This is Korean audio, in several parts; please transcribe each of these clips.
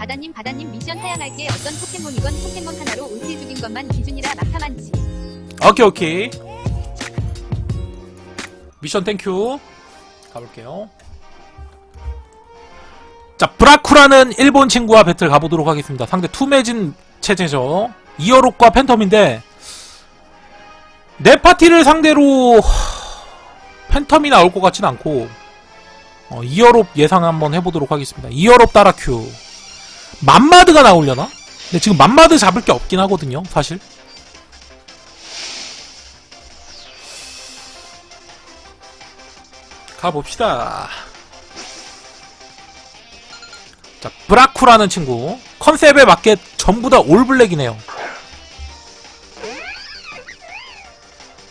바다님 바다님 미션 하향할게. 어떤 포켓몬이건 포켓몬 하나로 울티 죽인 것만 기준이라 막타 많지. 오케이 오케이. 미션 땡큐. 가볼게요. 자 브라쿠라는 일본 친구와 배틀 가보도록 하겠습니다. 상대 투매진 체제죠. 이어록과 팬텀인데 내 파티를 상대로 하, 팬텀이 나올 것 같진 않고 어, 이어롭 예상 한번 해보도록 하겠습니다. 이어롭 따라큐 맘마드가 나오려나? 근데 지금 맘마드 잡을 게 없긴 하거든요 사실 가봅시다. 자, 브라쿠라는 친구. 컨셉에 맞게 전부 다 올블랙이네요.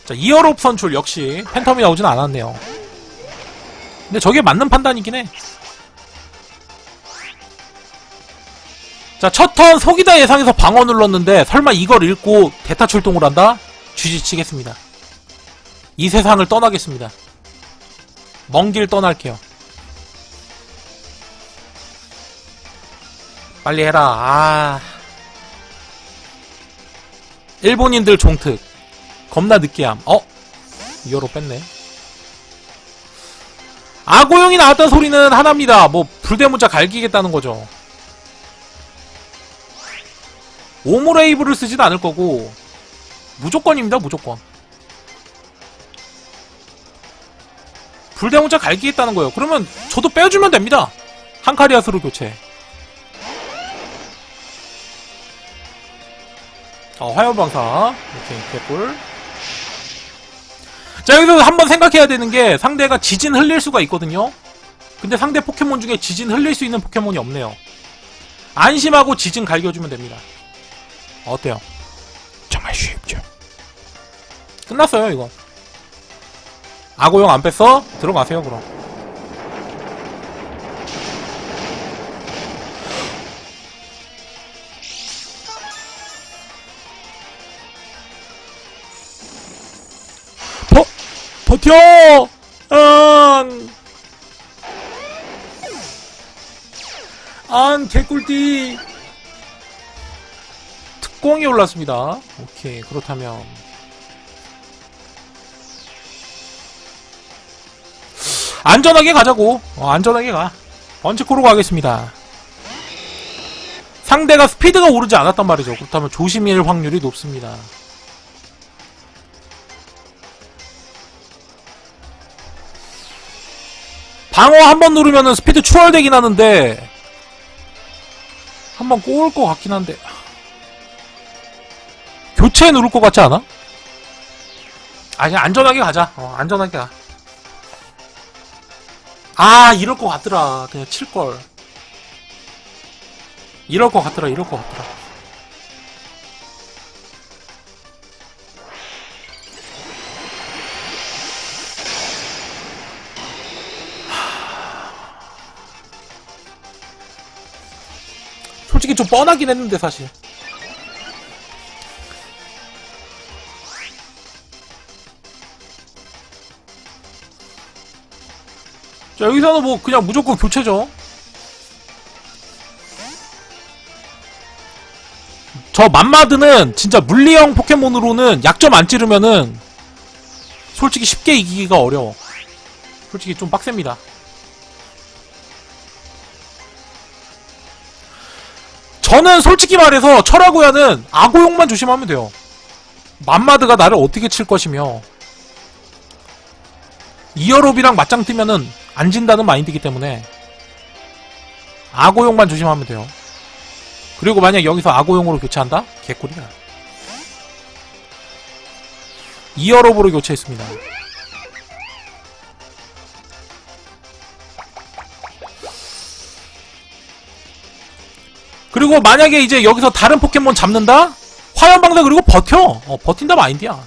자, 이어롭 선출 역시 팬텀이 나오진 않았네요. 근데 저게 맞는 판단이긴 해. 자, 첫 턴 속이다 예상해서 방어 눌렀는데 설마 이걸 읽고 대타 출동을 한다? 쥐지치겠습니다. 이 세상을 떠나겠습니다. 먼 길 떠날게요. 빨리 해라. 아. 일본인들 종특. 겁나 느끼함. 어? 이어로 뺐네. 아고용이 나왔던 소리는 하나입니다. 뭐 불대문자 갈기겠다는 거죠. 오모레이브를 쓰지도 않을 거고 무조건입니다. 무조건. 불대문자 갈기겠다는 거예요. 그러면 저도 빼주면 됩니다. 한카리아스로 교체. 어, 화염방사. 이렇게 개꿀. 자, 여기서 한번 생각해야 되는 게 상대가 지진 흘릴 수가 있거든요. 근데 상대 포켓몬 중에 지진 흘릴 수 있는 포켓몬이 없네요. 안심하고 지진 갈겨주면 됩니다. 어때요? 정말 쉽죠. 끝났어요, 이거. 아고용 안 뺐어? 들어가세요 그럼 버, 버텨! 안! 안, 개꿀띠! 특공이 올랐습니다. 오케이, 그렇다면. 안전하게 가자고. 어, 안전하게 가. 번치코로 가겠습니다. 상대가 스피드가 오르지 않았단 말이죠. 그렇다면 조심일 확률이 높습니다. 방어 한 번 누르면은 스피드 추월되긴 하는데 한 번 꼬을 것 같긴 한데 교체 누를 것 같지 않아? 아니 안전하게 가자. 어, 안전하게 가. 아 이럴 것 같더라 그냥 칠걸 이럴 것 같더라 이럴 것 같더라 솔직히 좀 뻔하긴 했는데 사실 자 여기서는 뭐 그냥 무조건 교체죠. 저 맘마드는 진짜 물리형 포켓몬으로는 약점 안 찌르면은 솔직히 쉽게 이기기가 어려워. 솔직히 좀 빡셉니다. 저는 솔직히 말해서 철하고야는 아고용만 조심하면 돼요. 맘마드가 나를 어떻게 칠 것이며 이어롭이랑 맞짱 뜨면은 안 진다는 마인드이기 때문에 아고용만 조심하면 돼요. 그리고 만약 여기서 아고용으로 교체한다? 개꿀이야. 이어롭으로 교체했습니다. 그리고 만약에 이제 여기서 다른 포켓몬 잡는다? 화염방사 그리고 버텨! 어, 버틴다 마인드야.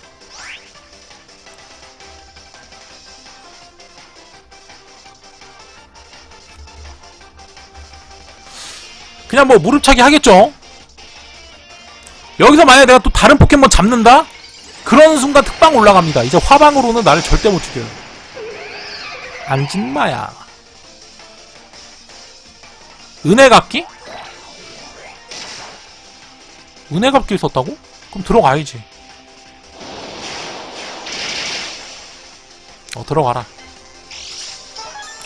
그냥 뭐 무릎차기 하겠죠. 여기서 만약에 내가 또 다른 포켓몬 잡는다? 그런 순간 특방 올라갑니다. 이제 화방으로는 나를 절대 못 죽여요. 안진마야. 은혜 갚기? 은혜갑길 썼다고? 그럼 들어가야지. 어, 들어가라.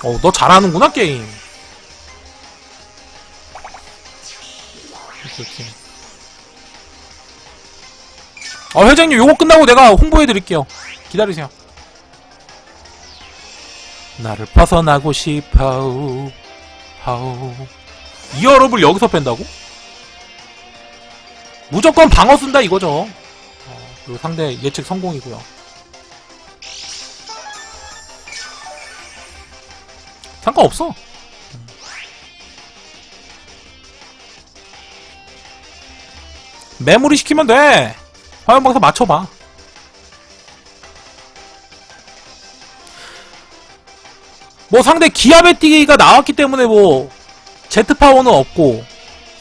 어, 너 잘하는구나, 게임. 오케이. 어, 회장님, 요거 끝나고 내가 홍보해드릴게요. 기다리세요. 나를 벗어나고 싶어. 하우. 이어롭을 여기서 뺀다고? 무조건 방어 쓴다 이거죠. 어, 그리고 상대 예측 성공이고요. 상관없어. 메모리 시키면 돼. 화염방사 맞춰봐. 뭐 상대 기압의 뛰기가 나왔기 때문에 뭐 제트 파워는 없고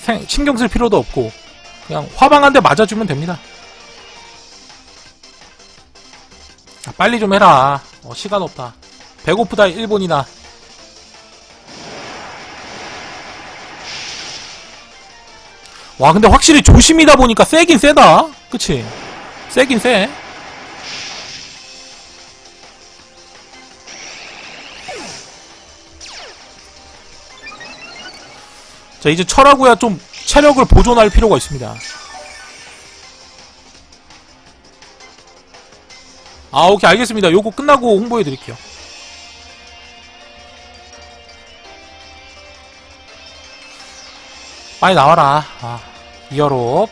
생- 신경 쓸 필요도 없고 그냥 화방 한 대 맞아주면 됩니다. 아, 빨리 좀 해라. 어, 시간 없다. 배고프다 일본이나. 와 근데 확실히 조심이다 보니까 세긴 세다. 그치? 세긴 세. 자 이제 철하고야 좀 체력을 보존할 필요가 있습니다. 아 오케이 알겠습니다. 요거 끝나고 홍보해 드릴게요. 빨리 나와라. 아, 이어롭.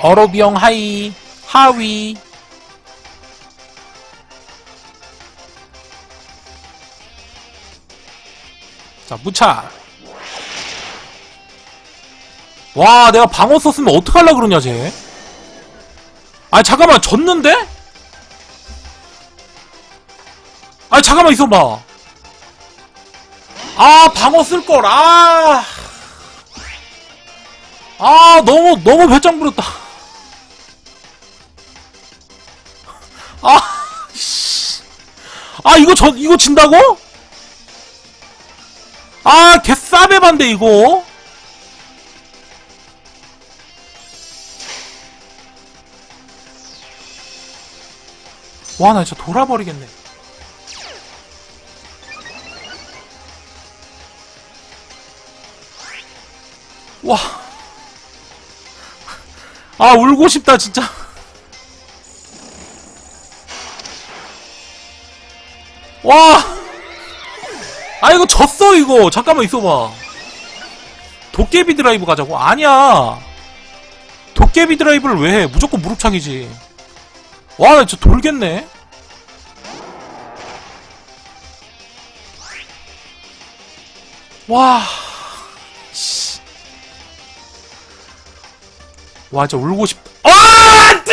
어로비형 하이, 하위. 자, 무차. 와, 내가 방어 썼으면 어떡하려 그러냐, 쟤. 아니, 잠깐만, 졌는데? 아니, 잠깐만 있어봐. 아, 방어 쓸걸, 아. 아, 너무, 너무 배짱 부렸다. 아, 씨. 아, 이거 저, 이거 진다고? 아, 개싸배반데, 이거? 와, 나 진짜 돌아버리겠네. 와. 아, 울고 싶다, 진짜. 와. 아, 이거 졌어, 이거. 잠깐만 있어봐. 도깨비 드라이브 가자고? 아니야. 도깨비 드라이브를 왜 해? 무조건 무릎차기지. 와, 나 진짜 돌겠네. 와. 와, 진짜 울고 싶다. 아, 안 돼!